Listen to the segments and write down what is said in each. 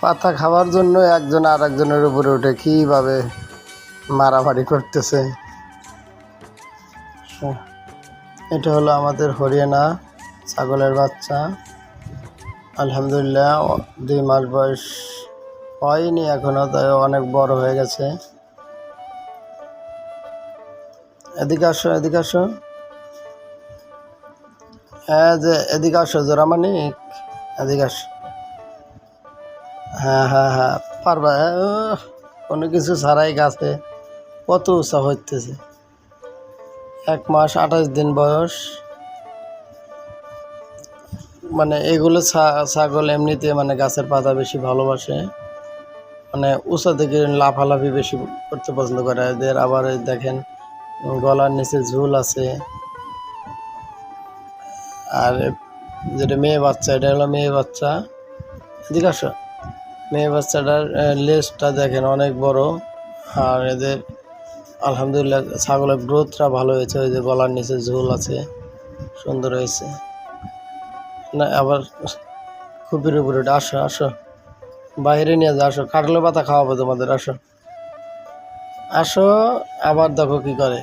পাতা খাওয়ার জন্য একজন আর একজনের উপরে উঠে কীভাবে মারামারি করতেছে। এটা হলো আমাদের হরিয়ানা ছাগলের বাচ্চা। আলহামদুলিল্লাহ, দুই মাস বয়স হয়নি এখনও তাই অনেক বড় হয়ে গেছে। এদিকে আসো এদিকে আসো। হ্যাঁ যে, এদিকে আসো জোরামানিক এদিকে আসো। হ্যাঁ হ্যাঁ হ্যাঁ পারবা হ্যাঁ, কোনো কিছু ছাড়াই গাছে কত উৎসা হইতেছে। এক মাস আঠাশ দিন বয়স মানে এগুলো ছাগল এমনিতে মানে গাছের পাতা বেশি ভালোবাসে মানে উঁচা থেকে লাফালাফি বেশি করতে পছন্দ করে। এদের আবার দেখেন গলার নিচে ঝুল আছে। আর যেটা মেয়ে বাচ্চা এটা হলো মেয়ে বাচ্চা। এদিকে আসো। মেয়ে বাচ্চাটার লেজটা দেখেন অনেক বড়। আর এদের, আলহামদুলিল্লাহ, ছাগলের গ্রোথটা ভালো হয়েছে। ওই যে গলার নিচে ঝোল আছে, সুন্দর হয়েছে। না, আবার খুপির উপরে আসো আসো। বাইরে নিয়ে যা আসো। কাটলো পাতা খাওয়াবো তোমাদের, আসো। আসো, আবার দেখো কি করে।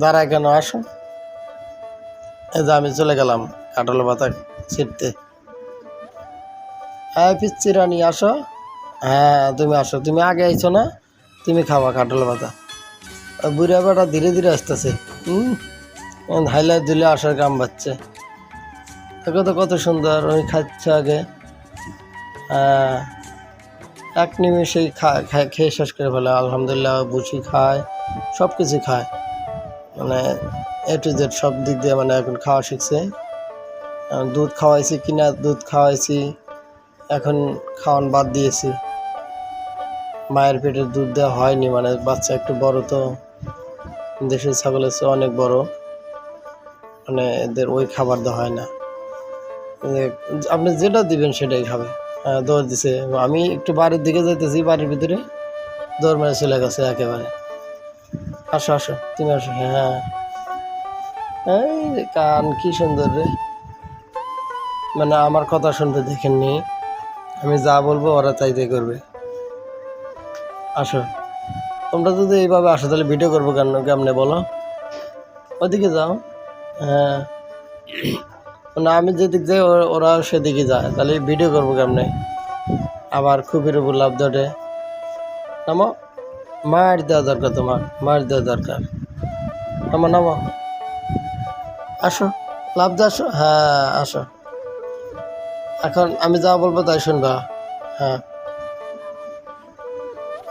দাঁড়ায় কেন, আসো। এই যে আমি চলে গেলাম কাটলো পাতা ছিটতে। হ্যাঁ পিচ্ছি রানি আসো। হ্যাঁ তুমি আসো। তুমি আগে আইছো না? তুমি খাওয়া কাটল পাতা। বুড়া বেটা ধীরে ধীরে আসতেছে। হুম হাইলাইট দিলে আসার কাম পাচ্ছে দেখো তো কত সুন্দর ওই খাচ্ছে আগে। হ্যাঁ, এক নিমেষেই খায় খেয়ে শেষ করে ফেলে। আলহামদুলিল্লাহ বুঝি খায় সব কিছু খায়। মানে এ টু জেড সব দিক দিয়ে মানে এখন খাওয়া শিখছে। দুধ খাওয়াইছি কিনা দুধ খাওয়াইছি। এখন খাওয়ান বাদ দিয়েছি। মায়ের পেটের দুধ দেওয়া হয়নি মানে বাচ্চা একটু বড় তো। দেশের ছাগলের চেয়ে অনেক বড়। মানে এদের ওই খাবার দেওয়া হয় না। আপনি যেটা দিবেন সেটাই খাবে। হ্যাঁ, দৌড় দিছে। আমি একটু বাড়ির দিকে যাইতেছি বাড়ির ভিতরে। দৌড় মেরে চলে গেছে একেবারে। আসো আসো তুমি আসো। হ্যাঁ এই রে, কান কি সুন্দর রে। মানে আমার কথা শুনতে দেখেননি। আমি যা বলব ওরা তাই তাই করবে। আসো। তোমরা যদি এইভাবে আসো তাহলে ভিডিও করব কেন? কেমনে বলো? ওদিকে যাও। হ্যাঁ। না, আমি যেদিক যাই ওরা- সেদিকে যায়। তাহলে ভিডিও করব কেমনে? আবার খুবির উপর লাভ ধরে। নামো। মার দেওয়া দরকার তোমার। মার দেওয়া দরকার। নামো নামো। আসো। লাভ আসো। হ্যাঁ আসো। এখন আমি যা বলব তাই শুনবা। হ্যাঁ।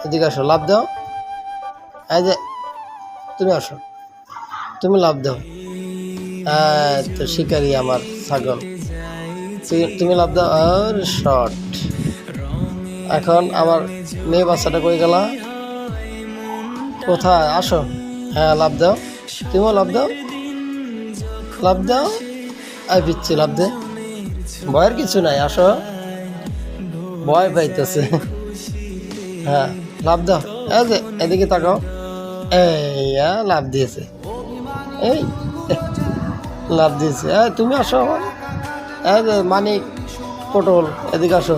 এদিকে আসো, লাভ দাও। এই যে, তুমি আসো। তুমি লাভ দাও। তো শিকারি আমার ছাগল। তুমি লাভ দাও। আর শর্ট এখন আমার মেয়ে বাচ্চাটা কই গেলা? কোথায়? আসো। হ্যাঁ লাভ দাও। তুমিও লাভ দাও। লাভ দাও। আর পিচ্ছি লাভ দে। ভয়ের কিছু নাই, আসো। ভয় পাইতেছে। হ্যাঁ লাভ দাও। এই যে, এদিকে তাকাও। এই লাভ দিয়েছে। এই, লাভ দিয়েছে। হ্যাঁ তুমি আসো। এই যে, মানিক, পটল, এদিকে আসো।